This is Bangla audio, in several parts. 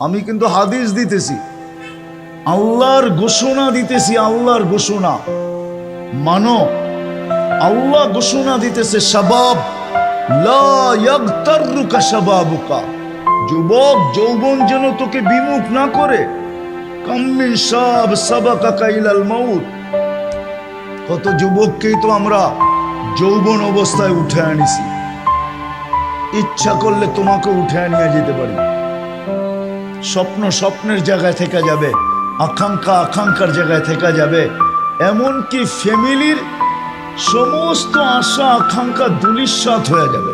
আমি কিন্তু হাদিস দিতেছি। আল্লাহর ঘোষণা দিতেছি, আল্লাহর ঘোষণা। মানো, আল্লাহ ঘোষণা দিতেছে ইয়াগতাররুকা যুবক, যৌবন যেন তোকে বিমুখ না করে। কাম্মিন সাব সাবাকা ইলাল মাউত। কত যুবককেই তো আমরা যৌবন অবস্থায় উঠে আনিছি। ইচ্ছা করলে তোমাকে উঠে নিয়ে যেতে পারি। স্বপ্ন স্বপ্নের জায়গায় থেকে যাবে, আকাঙ্ক্ষা আকাঙ্ক্ষার জায়গায় থেকে যাবে। এমনকি ফ্যামিলির সমস্ত আশা আকাঙ্ক্ষা দুলিশ্বাত হয়ে যাবে।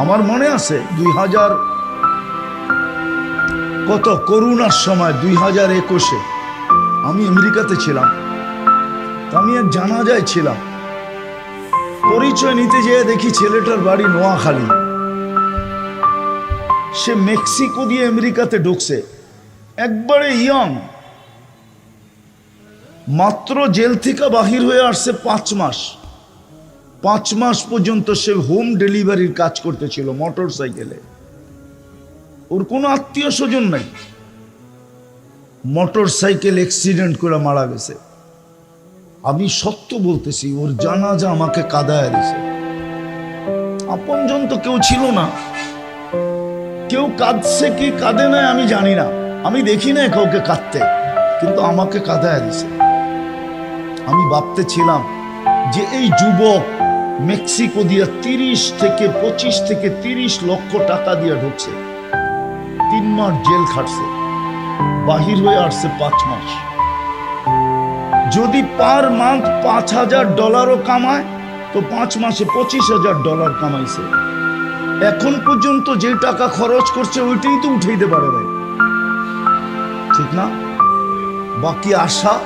আমার মনে আছে, দুই হাজার কত করুণার সময়, দুই হাজার একুশে আমি আমেরিকাতে ছিলাম। আমি এক জানাজায় ছিলাম। পরিচয় নিতে যেয়ে দেখি ছেলেটার বাড়ি নোয়াখালী। সে মেক্সিকো দিয়ে আমেরিকাতে ঢুকছে। একবারে ইয়ং মাত্র জেল থেকে বাহির হয়ে আসছে পাঁচ মাস। পাঁচ মাস পর্যন্ত সে হোম ডেলিভারির কাজ করতেছিল মোটর সাইকেলে ওর কোনো আত্মীয় স্বজন নাই। মোটর সাইকেল অ্যাক্সিডেন্ট করে মারা গেছে। আমি সত্য বলতেছি, ওর জানাজা আমাকে কাদায় দিছে আপনজন তো কেউ ছিল না। কেউ কাঁদছে কি কাঁদে না, আমি জানি না। আমি দেখি না কাউকে কাঁদতে, কিন্তু আমাকে কাঁদায় দিছে। আমি ভাবতে ছিলাম যে এই যুবক মেক্সিকো দিয়ে তিরিশ থেকে পঁচিশ থেকে তিরিশ লক্ষ টাকা দিয়ে ঢুকছে। তিন মাস জেল খাটছে, বাহির হয়ে আসছে পাঁচ মাস। যদি পার মান্থ পাঁচ হাজার ডলারও কামায়, তো পাঁচ মাসে পঁচিশ হাজার ডলার কামাইছে। এখন পর্যন্ত যে টাকা খরচ করছে, ওইটাই তো উঠাইতে পারে নাই। ঠিক না? বাকি আশা?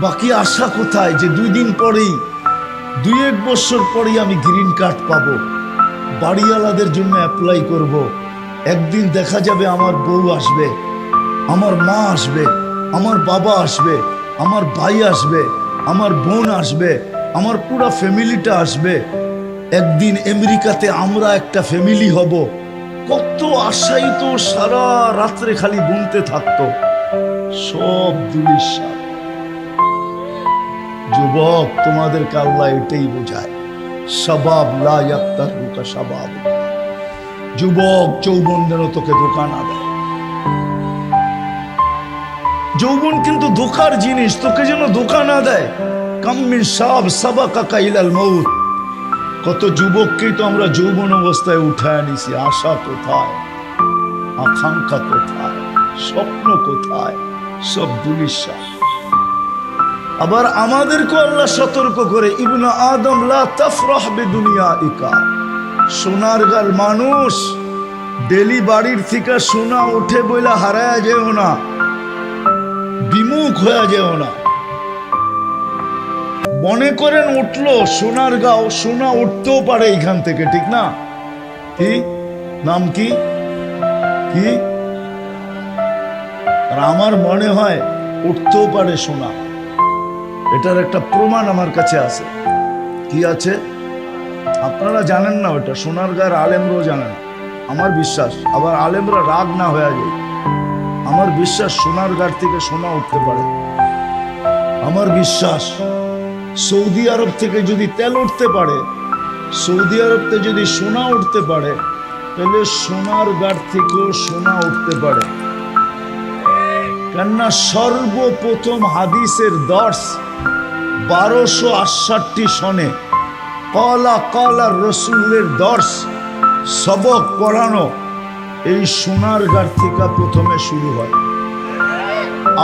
বাকি আশা কোথায় যে দুই দিন পরেই, দুই এক বছর পরেই আমি গ্রিন কার্ড পাবো, বাড়িওয়ালাদের জন্য অ্যাপ্লাই করব। একদিন দেখা যাবে আমার বউ আসবে, আমার মা আসবে, আমার বাবা আসবে, আমার ভাই আসবে, আমার বোন আসবে, আমার পুরো ফ্যামিলিটা আসবে। একদিন আমেরিকাতে আমরা একটা ফ্যামিলি হব। কত আশাই তো সারা রাত্রে খালি বুনতে থাকতো। সব দুলিশা যুবক তোমাদের আল্লাহ এটাই বোঝায়। সবাব লা ইয়াক্তার রুকা সবাব। যুবক, যৌবন যেন তোকে দোকান দেয়। যৌবন কিন্তু দোকার জিনিস, তোকে যেন দোকান দেয়। কাম্মিন সাব সাবা কাকা ইলাল মৌত কত যুবককেই তো আমরা যৌবন অবস্থায় উঠায় নিছি আশা কোথায়? আকাঙ্ক্ষা কোথায়? স্বপ্ন কোথায়? সব দুলিশা আবার আমাদেরকে আল্লাহ সতর্ক করে, ইবনা আদম, লা তাফরাহ দুনিয়া ইকা সোনার গাল মানুষ ডেলি বাড়ির থেকে সোনা উঠে বইলা হারায় যেও না, বিমুখ হয়ে যেও না। মনে করেন উঠল, সোনার গাও, সোনা উঠতেও পারে এখান থেকে, ঠিক না? কি? নাম কি? কি? আর আমার মনে হয় উঠতেও পারে সোনা। এটার একটা প্রমাণ আমার কাছে আছে। কি আছে? আপনারা জানেন না ওটা, সোনার গায়ের আলেমরাও জানেন। আমার বিশ্বাস, আবার আলেমরা রাগ না হয়ে যায়। আমার বিশ্বাস সোনার গার থেকে সোনা উঠতে পারে। আমার বিশ্বাস। সৌদি আরব থেকে যদি তেল উঠতে পারে, সৌদি আরবতে যদি সোনা উঠতে পারে, তাহলে সোনার গার থেকেও সোনা উঠতে পারে। কেননা সর্বপ্রথম হাদিসের দর্শ বারোশো আটষট্টি সনে কলা কলা রসুলের দর্শ সবক পড়ানো এই সোনার গার থেকে প্রথমে শুরু হয়।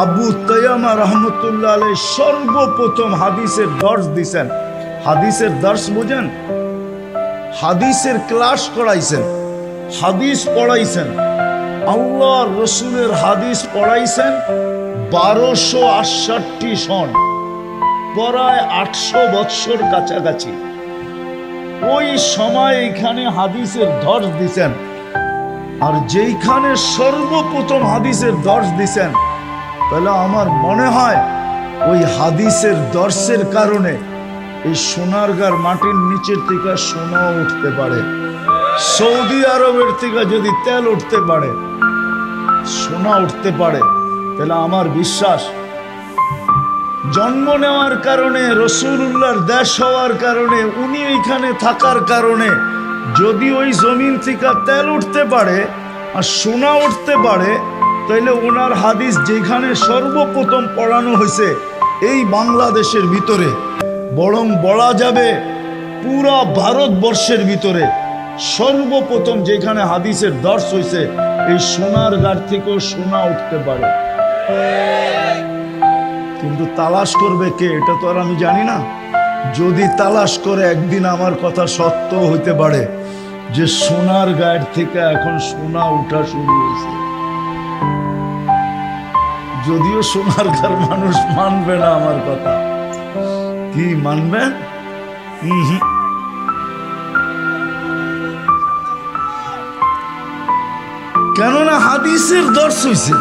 আবু তৈয়ামা রহমতুল্লাহ আলাই সর্বপ্রথম হাদিসের দর্শ দিছেন। হাদিসের দর্শ বুঝেন? হাদিসের ক্লাস করাইছেন। হাদিস পড়াইছেন। আল্লাহ রসুলের হাদিস পড়াইছেন বারোশো আটষট্টি সন। প্রায় আটশো বৎসর কাছাকাছি। ওই সময় এখানে হাদিসের ধর্ষ দিছেন। আর যেইখানে সর্বপ্রথম হাদিসের দর্শ দিছেন তাহলে আমার মনে হয় ওই হাদিসের দর্শের কারণে এই সোনারগার মাটির নিচের থেকে সোনাও উঠতে পারে। সৌদি আরবের থেকে যদি তেল উঠতে পারে, সোনা উঠতে পারে, তাহলে আমার বিশ্বাস জন্ম নেওয়ার কারণে রসুল্লাহর দেশ হওয়ার কারণে, উনি ওইখানে থাকার কারণে যদি ওই জমিন থেকে তেল উঠতে পারে আর সোনা উঠতে পারে তাহলে ওনার হাদিস যেখানে সর্বপ্রথম পড়ানো হয়েছে এই বাংলাদেশের ভিতরে। বরং বলা যাবে পুরা ভারতবর্ষের ভিতরে সর্বপ্রথম যেখানে হাদিসের দর্শ হয়েছে এই সোনার গাড় থেকেও সোনা উঠতে পারে। কিন্তু তালাশ করবে কে, এটা তো আর আমি জানি না। যদি তালাশ করে একদিন আমার কথা সত্য হইতে পারে যে সোনার গায়ের থেকে এখন সোনা উঠা শুরু হয়েছে যদিও সোনার গার মানুষ মানবে না আমার কথা। কি মানবেন কেননা হাদিসের দর্শ হইছে,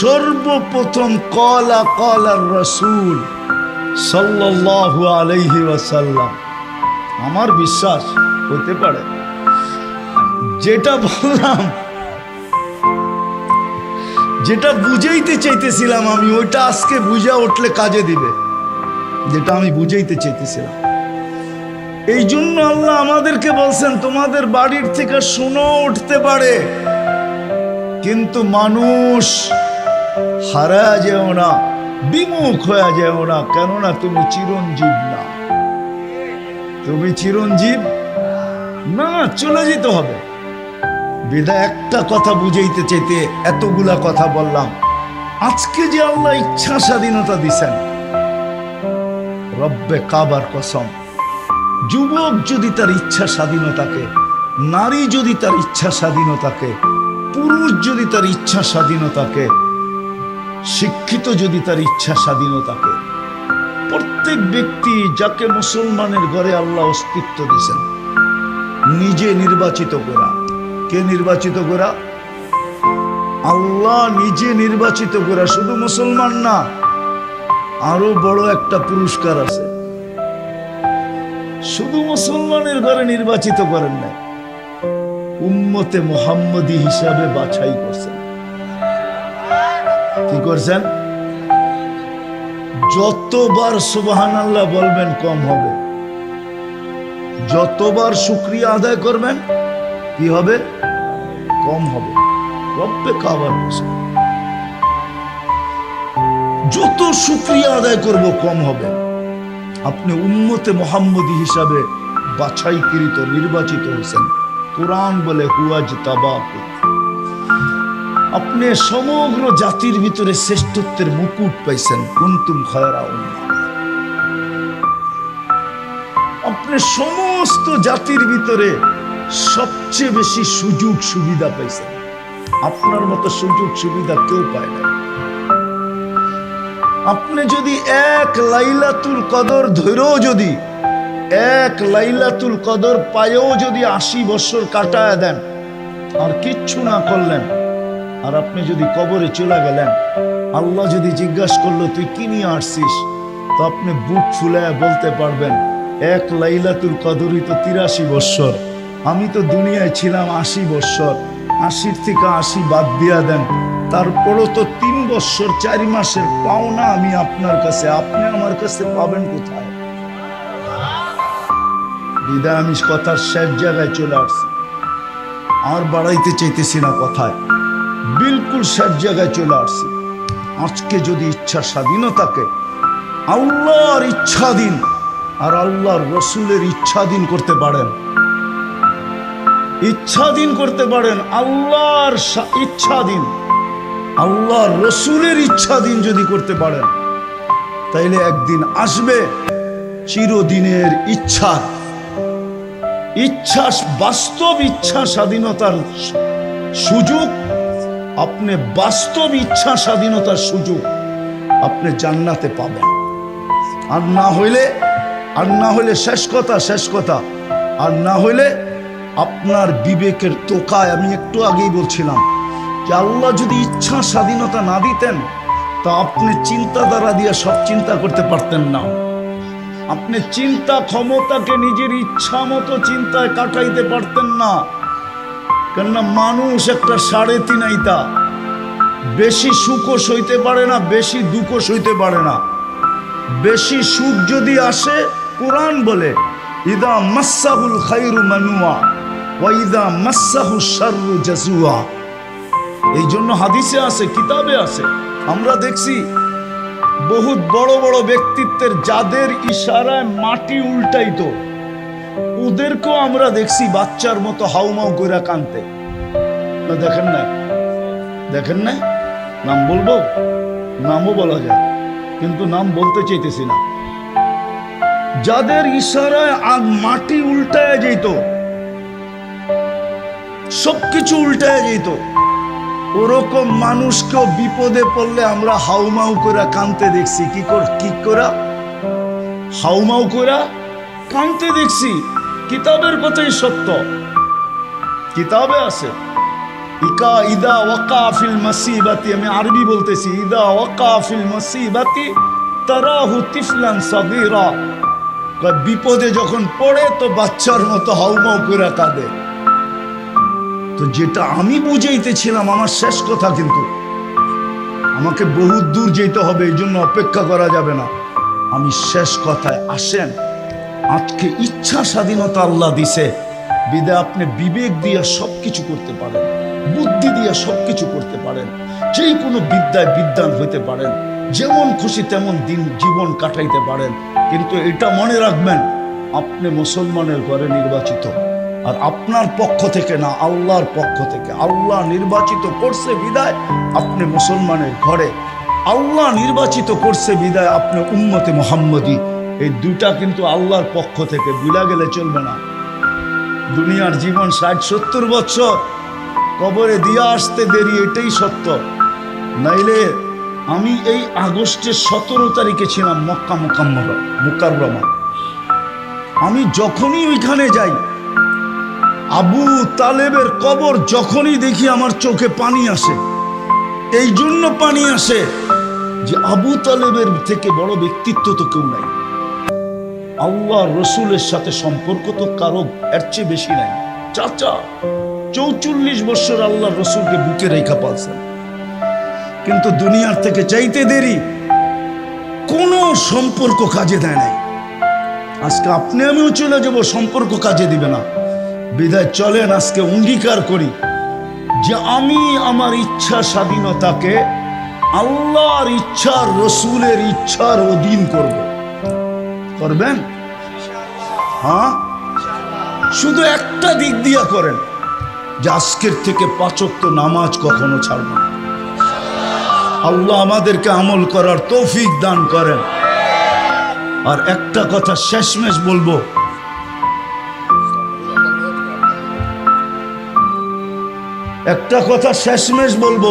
সর্বপ্রথম কলা কলার রসুল সাল্লাল্লাহু আলাইহি ওয়াসাল্লাম। আমার বিশ্বাস হতে পারে। যেটা বললাম যেটা বুঝাইতে চাইতেছিলাম আমি, ওইটা আজকে বুঝা উঠলে কাজে দিবে। যেটা আমি বুঝাইতে চাইতেছিলাম। এই জন্য আল্লাহ আমাদেরকে বলছেন, তোমাদের বাড়ির থেকে শুনো উঠতে পারে, কিন্তু মানুষ হারা যেও না, বিমুখ হয়ে যেও না, কেননা তুমি চিরঞ্জীব না। তুমি চিরঞ্জীব? না, চলে যেতে হবে। বিদা, একটা কথা বুঝাইতে চাইতে এতগুলা কথা বললাম। আজকে যে আল্লাহ ইচ্ছা স্বাধীনতা দিছেন, রব্বে কাবার কসম। যুবক যদি তার ইচ্ছা স্বাধীনতাকে, নারী যদি তার ইচ্ছা স্বাধীনতাকে, পুরুষ যদি তার ইচ্ছা স্বাধীনতাকে, শিক্ষিত যদি তার ইচ্ছা স্বাধীনতাকে, প্রত্যেক ব্যক্তি যাকে মুসলমানের ঘরে আল্লাহ অস্তিত্ব দিয়েছেন নিজে নির্বাচিত করা। কে নির্বাচিত করা? আল্লাহ নিজে নির্বাচিত করা, শুধু মুসলমান না, আরও বড় একটা পুরস্কার আছে। শুধু মুসলমানের ঘরে নির্বাচিত করেন নাই, উম্মতে মোহাম্মদী হিসাবে বাছাই করছেন। কি করছেন? যতবার সুবাহান আল্লাহ বলবেন, কম হবে। যতবার শুক্রিয়া আদায় করবেন, কি হবে? কম হবে। রব্বে কাবার। যত শুক্রিয়া আদায় করব, কম হবে। আপনি উম্মতে মোহাম্মদী হিসাবে বাছাইকৃত, নির্বাচিত হয়েছেন। কোরআন বলে হুয়াজ তাবাকু আপনি সমগ্র জাতির ভিতরে শ্রেষ্ঠত্বের মুকুট পাইছেন। কুন্তুম খয়রা আপনি সমস্ত জাতির ভিতরে সবচেয়ে বেশি সুযোগ সুবিধা পাইছেন আপনার মতো সুযোগ সুবিধা কেউ পায় না। আপনি যদি এক লাইলাতুল কদর ধরেও যদি, এক লাইলাতুল কদর পায়েও যদি আশি বছর কাটায় দেন, আর কিচ্ছু না করলেন, আর আপনি যদি কবরে চলে গেলেন, আল্লাহ যদি জিজ্ঞাসা করল, তুই কি নিয়ে আসছিস? তো আপনি বুক ফুলায় বলতে পারবেন, এক লাইলাতুল কদরই তো তিরাশি বৎসর আমি তো দুনিয়ায় ছিলাম আশি বৎসর। আশির থেকে আশি বাদ দিয়া দেন। তারপরও তো তিন বৎসর, চারি মাসের পাওনা আমি আপনার কাছে। আপনি আমার কাছে পাবেন কোথায়? বিদায় আমি কথার শেষ জায়গায় চলে আসছি। আর বাড়াইতে চাইতেছি না কথায়। বিলকুল শেষ জায়গায় চলে আসছি। আজকে যদি ইচ্ছা স্বাধীনতাকে আল্লাহর ইচ্ছাধীন আর আল্লাহর রসুলের ইচ্ছাধীন করতে পারেন। ইচ্ছাধীন করতে পারেন, আল্লাহর ইচ্ছাধীন। আল্লাহর রসুলের ইচ্ছাধীন যদি করতে পারেন, তাইলে একদিন আসবে চিরদিনের ইচ্ছা। ইচ্ছা বাস্তব ইচ্ছা স্বাধীনতার সুযোগ। আপনি বাস্তব ইচ্ছা স্বাধীনতার সুযোগ আপনি জান্নাতে পাবেন। আর না হইলে, আর না হইলে শেষ কথা শেষ কথা। আর না হইলে আপনার বিবেকের তোকায় আমি একটু আগেই বলছিলাম যে আল্লাহ যদি ইচ্ছা স্বাধীনতা না দিতেন, তা আপনি চিন্তাধারা দিয়ে সব চিন্তা করতে পারতেন না। আপনি চিন্তা ক্ষমতাকে নিজের ইচ্ছা মতো চিন্তায় কাটাইতে পারতেন না। কেননা মানুষ একটা সাড়ে তিন আইতা বেশি সুখও সইতে পারে না, বেশি দুঃখও সইতে পারে না। বেশি সুখ যদি আসে, কোরআন বলে, ইদা মাসাহুল খাইরু মানুয়া। ওয়াইদা মাসাহু শাররু জাজুয়া এই জন্য হাদিসে আছে, কিতাবে আছে। আমরা দেখছি বহুত বড় বড় ব্যক্তিত্বের যাদের ইশারায় মাটি উল্টাইতো। ওদেরকেও আমরা দেখছি বাচ্চার মতো হাউমাউ করে কানতে। না দেখেন নাই? দেখেন নাই? নাম বলব? নামও বলা যায়, কিন্তু নাম বলতে চাইতেছি না। যাদের ইশারায় আগ মাটি উল্টায় যেত সবকিছু উল্টায় যেত। ওরকম মানুষকেও বিপদে পড়লে আমরা হাউমাউ করে কানতে দেখছি। কি কর কি করা হাউমাউ করে কানতে দেখছি। কিতাবের কথাই সত্য। কিতাবে আছে। ইকা ইদা ওয়াকা ফিল মাসিবাতি, আমি আরবি বলতেছি, ইদা ওয়াকা ফিল মাসিবাতি তারাহু তিফলান সাগীরা। বিপদে যখন পড়ে তো বাচ্চার মতো হাউমাউ করে কাঁদে। তো যেটা আমি বুঝাইতেছিলাম, আমার শেষ কথা কিন্তু। আমাকে বহুত দূর যেতে হবে, এই জন্য অপেক্ষা করা যাবে না। আমি শেষ কথায় আসেন। আজকে ইচ্ছা স্বাধীনতা আল্লাহ দিছে। বিদে আপনি বিবেক দিয়ে সব কিছু করতে পারেন। বুদ্ধি দিয়ে সব কিছু করতে পারেন। যেই কোনো বিদ্যায় বিদ্যান হইতে পারেন। যেমন খুশি তেমন দিন জীবন কাটাইতে পারেন। কিন্তু এটা মনে রাখবেন, আপনি মুসলমানের ঘরে নির্বাচিত। আর আপনার পক্ষ থেকে না, আল্লাহর পক্ষ থেকে। আল্লাহ নির্বাচিত করছে বিদায়, আপনি মুসলমানের ঘরে। আল্লাহ নির্বাচিত করছে বিদায়, আপনি উম্মতে মোহাম্মদী। এই দুটা কিন্তু আল্লাহর পক্ষ থেকে বিলা গেলে চলবে না। দুনিয়ার জীবন ষাট, সত্তর বছর। কবরে দিয়ে আসতে দেরি, এটাই সত্য। নাইলে আমি এই আগস্টের সতেরো তারিখে ছিলাম মক্কা মোকাম্মর মুকাররমা। আমি যখনই ওইখানে যাই আবু তালেবের কবর যখনই দেখি আমার চোখে পানি আসে, এই জন্য পানি আসে যে আবু তালেবের থেকে বড় ব্যক্তিত্ব তো কেউ নাই। আল্লাহ রসুলের সাথে সম্পর্ক তো কারও এর চেয়ে বেশি নাই। চাচা, চৌচল্লিশ বছর আল্লাহ রসুলকে বুকে রেখা পালছেন। কিন্তু দুনিয়ার থেকে চাইতে দেরি কোনো সম্পর্ক কাজে দেয় নাই। আজকে আপনি আমিও চলে যাব, সম্পর্ক কাজে দিবে না। বিদায় চলেন, আজকে অঙ্গীকার করি যে আমি আমার ইচ্ছা স্বাধীনতাকে আল্লাহর ইচ্ছার রসুলের ইচ্ছার অধীন করব। করবেন? হ্যাঁ? শুধু একটা দিক দিয়া করেন যে আজকের থেকে পাচক্ত নামাজ কখনো ছাড়ব আল্লাহ আমাদেরকে আমল করার তৌফিক দান করেন। আর একটা কথা শেষমেশ বলব একটা কথা শেষমেশ বলব,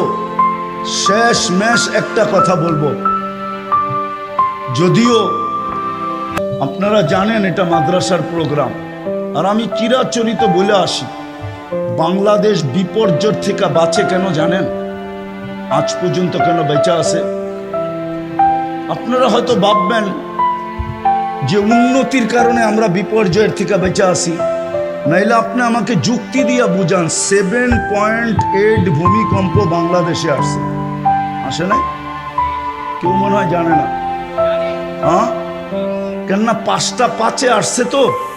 শেষমেশ একটা কথা বলব। যদিও আপনারা জানেন এটা মাদ্রাসার প্রোগ্রাম, আর আমি চিরাচরিত বলে আসি, বাংলাদেশ বিপর্যয় থেকে বাঁচে কেন জানেন? আজ পর্যন্ত কেন বেঁচে আছে? আপনারা হয়তো ভাববেন যে উন্নতির কারণে আমরা বিপর্যয়ের থেকে বেঁচে আসি নাইলে আপনি আমাকে যুক্তি দিয়া বুঝান সেভেন পয়েন্ট এইট ভূমিকম্প বাংলাদেশে আসছে। আসে নাই? কেউ মনে হয় জানে না। হ্যাঁ? কেননা পাঁচটা পাঁচে আসছে তো।